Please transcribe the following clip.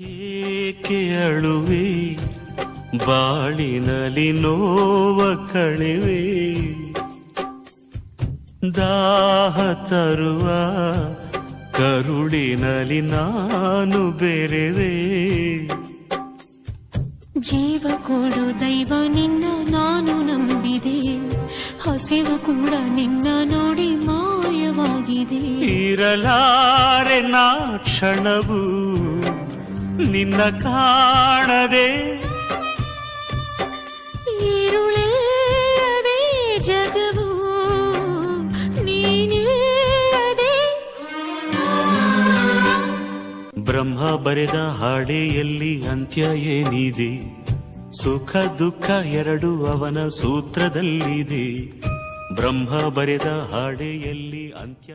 ಏಕೆ ಅಳುವೆ? ಬಾಳಿನಲ್ಲಿ ನೋವ ಕಳಿವೆ. ದಾಹ ತರುವ ಕರುಳಿನಲ್ಲಿ ನಾನು ಬೆರೆವೆ. ಜೀವ ಕೊಡು ದೈವ ನಿನ್ನ ನಾನು ನಂಬಿದೆ. ಹಸಿವು ಕೂಡ ನಿನ್ನ ನೋಡಿ ಮಾಯವಾಗಿದೆ. ಇರಲಾರೆ ನಾ ಕ್ಷಣವು. ನಿನ್ನ ಕಾಣದೆ. ಜಗವು ಬ್ರಹ್ಮ ಬರೆದ ಹಾಡೆಯಲ್ಲಿ ಅಂತ್ಯ ಏನಿದೆ? ಸುಖ ದುಃಖ ಎರಡು ಅವನ ಸೂತ್ರದಲ್ಲಿದೆ. ಬ್ರಹ್ಮ ಬರೆದ ಹಾಡೆಯಲ್ಲಿ ಅಂತ್ಯ